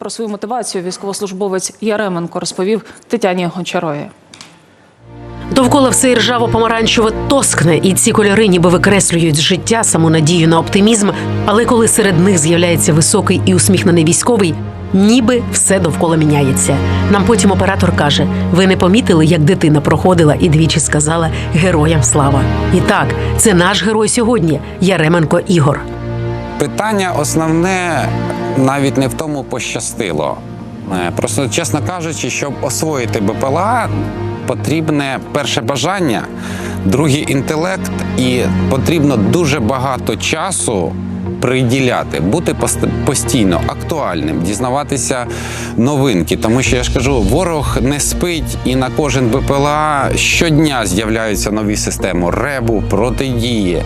Про свою мотивацію військовослужбовець Яременко розповів Тетяні Гончарові. Довкола все ржаво-помаранчеве тоскне, і ці кольори ніби викреслюють з життя саму надію на оптимізм. Але коли серед них з'являється високий і усміхнений військовий, ніби все довкола міняється. Нам потім оператор каже: ви не помітили, як дитина проходила і двічі сказала героям слава. І так, це наш герой сьогодні Яременко Ігор. Питання основне навіть не в тому пощастило. Е, Просто, чесно кажучи, щоб освоїти БПЛА, потрібне перше бажання, другий інтелект, і потрібно дуже багато часу приділяти, бути пост- постійно актуальним, дізнаватися новинки. Тому що я ж кажу, ворог не спить, і на кожен БПЛА щодня з'являються нові системи РЕБу, протидії,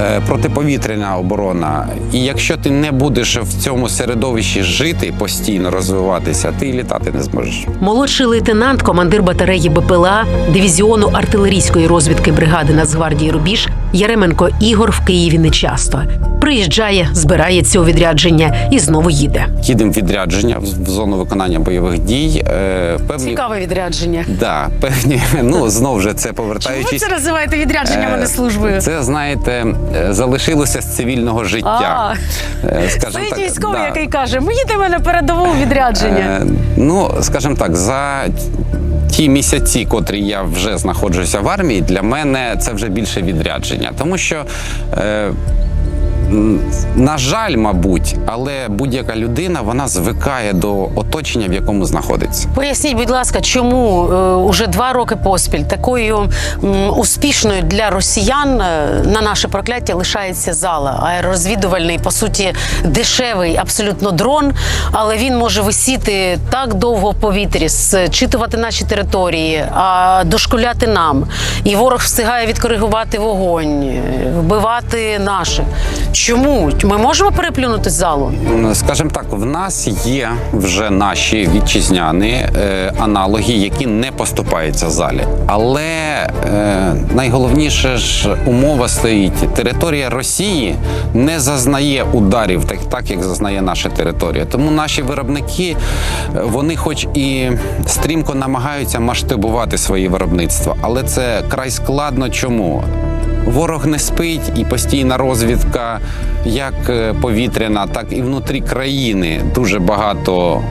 е, протиповітряна оборона. І якщо ти не будеш в цьому середовищі жити, постійно розвиватися, ти літати не зможеш. Молодший лейтенант, командир батареї БПЛА дивізіону артилерійської розвідки бригади Нацгвардії Рубіж Яременко Ігор в Києві не часто. Приїжджає, збирається у відрядження і знову їде. Їдемо в відрядження в зону виконання бойових дій. Е, Певні Цікаве відрядження. Да, певні, ну знов же це Чому ви повертаючись. це називаєте відрядженням, а не Е, службою? Це знаєте, е, залишилося з цивільного життя. Стоїть так, військовий, да. який каже: ми їдемо на передову відрядження. Ну, скажімо так, за ті місяці, котрі я вже знаходжуся в армії, для мене це вже більше відрядження, тому що. Е, на жаль, мабуть, але будь-яка людина вона звикає до оточення, в якому знаходиться. Поясніть, будь ласка, чому е, уже два роки поспіль такою успішною для росіян е, на наше прокляття лишається зала. Аеророзвідувальний, по суті, дешевий абсолютно дрон, але він може висіти так довго в повітрі, зчитувати наші території, а дошкуляти нам. І ворог встигає відкоригувати вогонь, е, вбивати наших. Чому ми можемо переплюнути залу? М, Скажімо так, в нас є вже наші вітчизняні е, аналоги, які не поступаються в залі. Але е, найголовніше ж умова стоїть: територія Росії не зазнає ударів, так, так як зазнає наша територія. Тому наші виробники, е, вони, хоч і стрімко намагаються масштабувати свої виробництва, але це край складно. Чому? Ворог не спить і постійна розвідка, як е, повітряна, так і внутрі країни. Дуже багато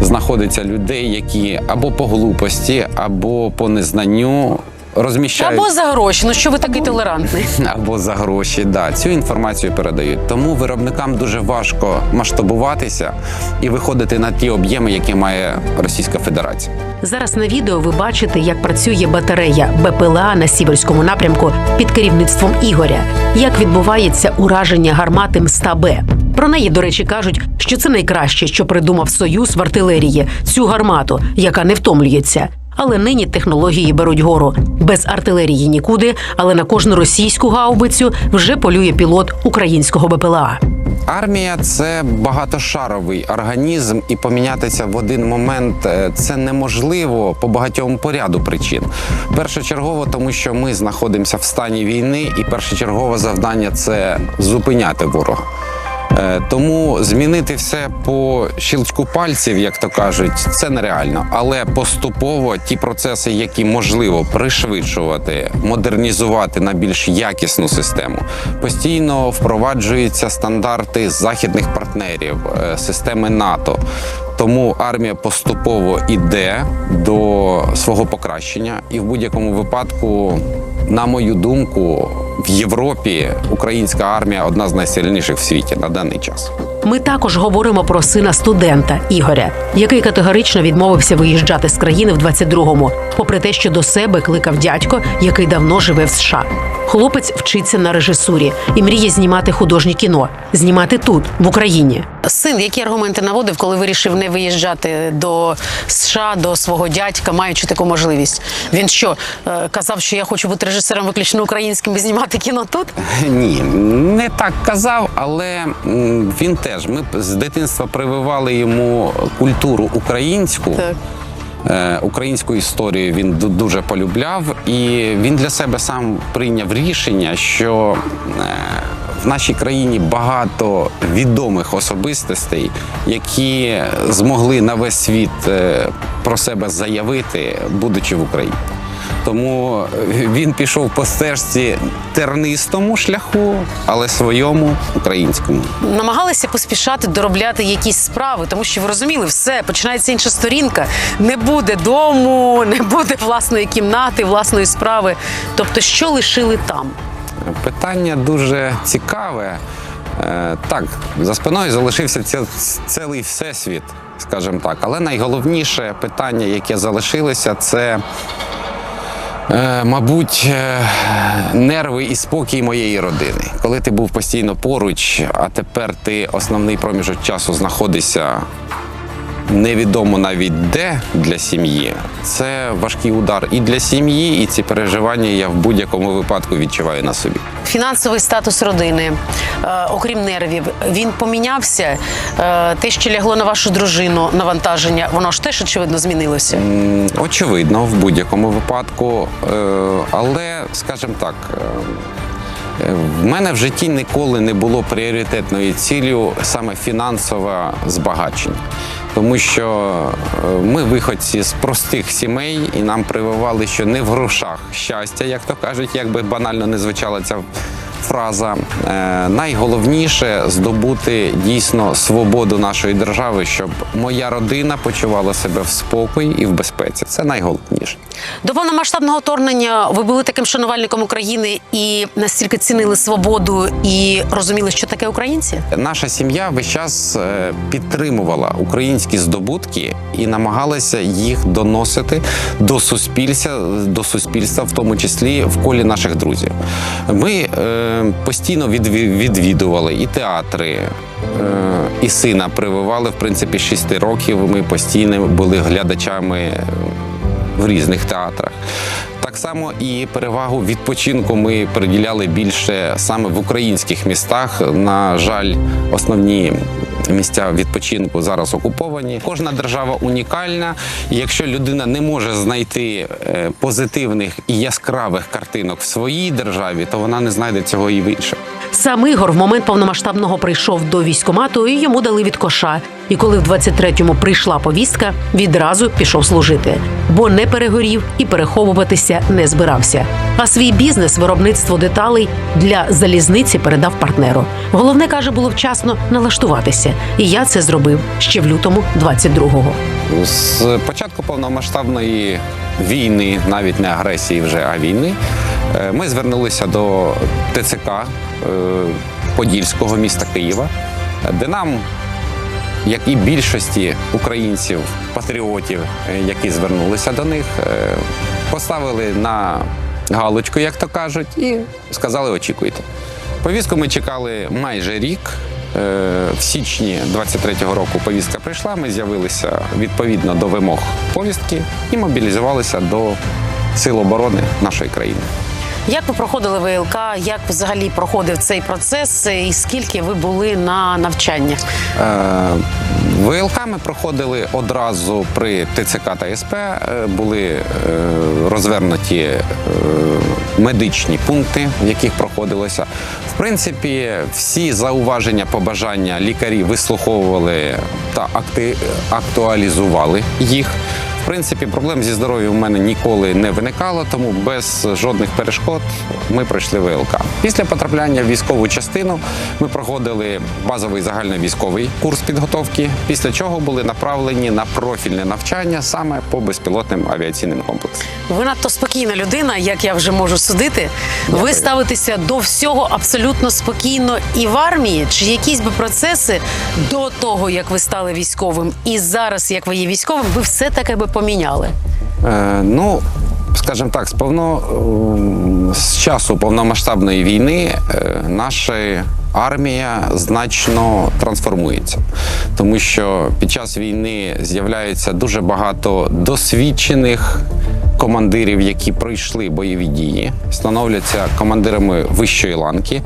знаходиться людей, які або по глупості, або по незнанню розміщають Або за гроші. Ну що ви такий толерантний? або за гроші. Да, цю інформацію передають. Тому виробникам дуже важко масштабуватися і виходити на ті об'єми, які має Російська Федерація. Зараз на відео ви бачите, як працює батарея БПЛА на сіверському напрямку під керівництвом Ігоря, як відбувається ураження гармати МСТА-Б. Про неї, до речі, кажуть, що це найкраще, що придумав союз в артилерії цю гармату, яка не втомлюється. Але нині технології беруть гору без артилерії нікуди, але на кожну російську гаубицю вже полює пілот українського БПЛА. Армія це багатошаровий організм, і помінятися в один момент е, це неможливо по багатьом поряду причин. Першочергово, тому що ми знаходимося в стані війни, і першочергове завдання це зупиняти ворога. Е, Тому змінити все по щелчку пальців, як то кажуть, це нереально. Але поступово ті процеси, які можливо пришвидшувати, модернізувати на більш якісну систему, постійно впроваджуються стандарти західних партнерів, е, системи НАТО. Тому армія поступово йде до свого покращення, і в будь-якому випадку, на мою думку, в Європі українська армія одна з найсильніших в світі на даний час. Ми також говоримо про сина студента Ігоря, який категорично відмовився виїжджати з країни в 22-му, попри те, що до себе кликав дядько, який давно живе в США. Хлопець вчиться на режисурі і мріє знімати художнє кіно, знімати тут, в Україні. Син, які аргументи наводив, коли вирішив не виїжджати до США, до свого дядька, маючи таку можливість? Він що е, казав, що я хочу бути режисером виключно українським і знімати кіно тут? Ні, не так казав, але він теж. Ми з дитинства прививали йому культуру українську. Так. Е, Українську історію він дуже полюбляв, і він для себе сам прийняв рішення, що е, в нашій країні багато відомих особистостей, які змогли на весь світ е, про себе заявити, будучи в Україні. Тому він пішов по стежці тернистому шляху, але своєму українському. намагалися поспішати доробляти якісь справи, тому що ви розуміли, все починається інша сторінка. Не буде дому, не буде власної кімнати, власної справи. Тобто, що лишили там? Питання дуже цікаве. Е, Так, за спиною залишився ці- цілий всесвіт, скажімо так. Але найголовніше питання, яке залишилося, це, е, мабуть, е, нерви і спокій моєї родини. Коли ти був постійно поруч, а тепер ти основний проміжок часу знаходишся невідомо навіть де для сім'ї. Це важкий удар і для сім'ї, і ці переживання я в будь-якому випадку відчуваю на собі. Фінансовий статус родини, е, окрім нервів, він помінявся. Е, те, що лягло на вашу дружину, навантаження, воно ж теж очевидно змінилося. Очевидно, в будь-якому випадку. Е, Але, скажімо так, в мене в житті ніколи не було пріоритетною ціллю саме фінансове збагачення. Тому що е, ми виходці з простих сімей, і нам прививали, що не в грошах щастя, як то кажуть, як би банально не звучала ця фраза. Е, Найголовніше здобути дійсно свободу нашої держави, щоб моя родина почувала себе в спокої і в безпеці. Це найголовніше. До повномасштабного вторгнення ви були таким шанувальником України і настільки цінили свободу і розуміли, що таке українці? Наша сім'я весь час е, підтримувала українські здобутки і намагалася їх доносити до суспільства, до суспільства, в тому числі в колі наших друзів. Ми е, постійно відві- відвідували і театри. е, І сина прививали в принципі з 6 років. Ми постійно були глядачами в різних театрах. Так само і перевагу відпочинку ми приділяли більше саме в українських містах. На жаль, основні місця відпочинку зараз окуповані. Кожна держава унікальна. Якщо людина не може знайти е, позитивних і яскравих картинок в своїй державі, то вона не знайде цього і в інших. Сам Ігор в момент повномасштабного прийшов до військкомату і йому дали від коша. І коли в 23-му прийшла повістка, відразу пішов служити, бо не перегорів і переховуватися не збирався. А свій бізнес, виробництво деталей для залізниці передав партнеру. Головне каже, було вчасно налаштуватися, і я це зробив ще в лютому 22-го. З початку повномасштабної війни, навіть не агресії вже, а війни, ми звернулися до ТЦК е, Подільського міста Києва, де нам, як і більшості українців, патріотів, е, які звернулися до них, е, поставили на галочку, як то кажуть, і сказали: очікуйте. Повістку ми чекали майже рік. Е, В січні 23-го року повістка прийшла. Ми з'явилися відповідно до вимог повістки і мобілізувалися до Сил оборони нашої країни. Як ви проходили ВЛК? Як взагалі проходив цей процес? І скільки ви були на навчаннях? Е, ВЛК ми проходили одразу при ТЦК та СП. Е, Були е, розвернуті е, медичні пункти, в яких проходилося. В принципі, всі зауваження, побажання лікарі вислуховували та актуалізували їх. В принципі, проблем зі здоров'ям у мене ніколи не виникало, тому без жодних перешкод ми пройшли ВЛК. Після потрапляння в військову частину ми проходили базовий загальновійськовий курс підготовки, після чого були направлені на профільне навчання саме по безпілотним авіаційним комплексам. Ви надто спокійна людина, як я вже можу судити. Ви Дякую. ставитеся до всього абсолютно спокійно і в армії. Чи якісь би процеси до того, як ви стали військовим, і зараз, як ви є військовим, ви все таки би поміняли? Е, ну, скажімо так, з повно з часу повномасштабної війни е, наша армія значно трансформується, тому що під час війни з'являється дуже багато досвідчених. Командирів, які пройшли бойові дії, становляться командирами вищої ланки,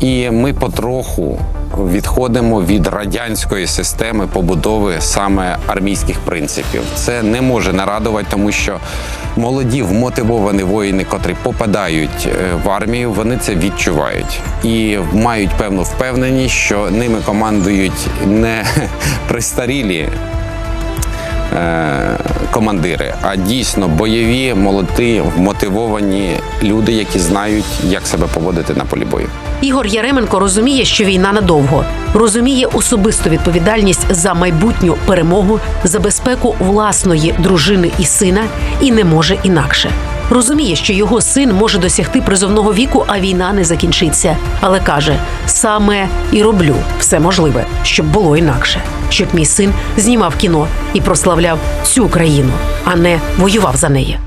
і ми потроху відходимо від радянської системи побудови саме армійських принципів. Це не може нарадувати, тому що молоді вмотивовані воїни, котрі попадають е, в армію, вони це відчувають і мають певну впевненість, що ними командують не пристарілі е, командири, а дійсно бойові, молоді, вмотивовані люди, які знають, як себе поводити на полі бою. Ігор Яременко розуміє, що війна надовго, розуміє особисту відповідальність за майбутню перемогу, за безпеку власної дружини і сина, і не може інакше. Розуміє, що його син може досягти призовного віку, а війна не закінчиться. Але каже: саме і роблю все можливе, щоб було інакше, щоб мій син знімав кіно і прославляв цю країну, а не воював за неї.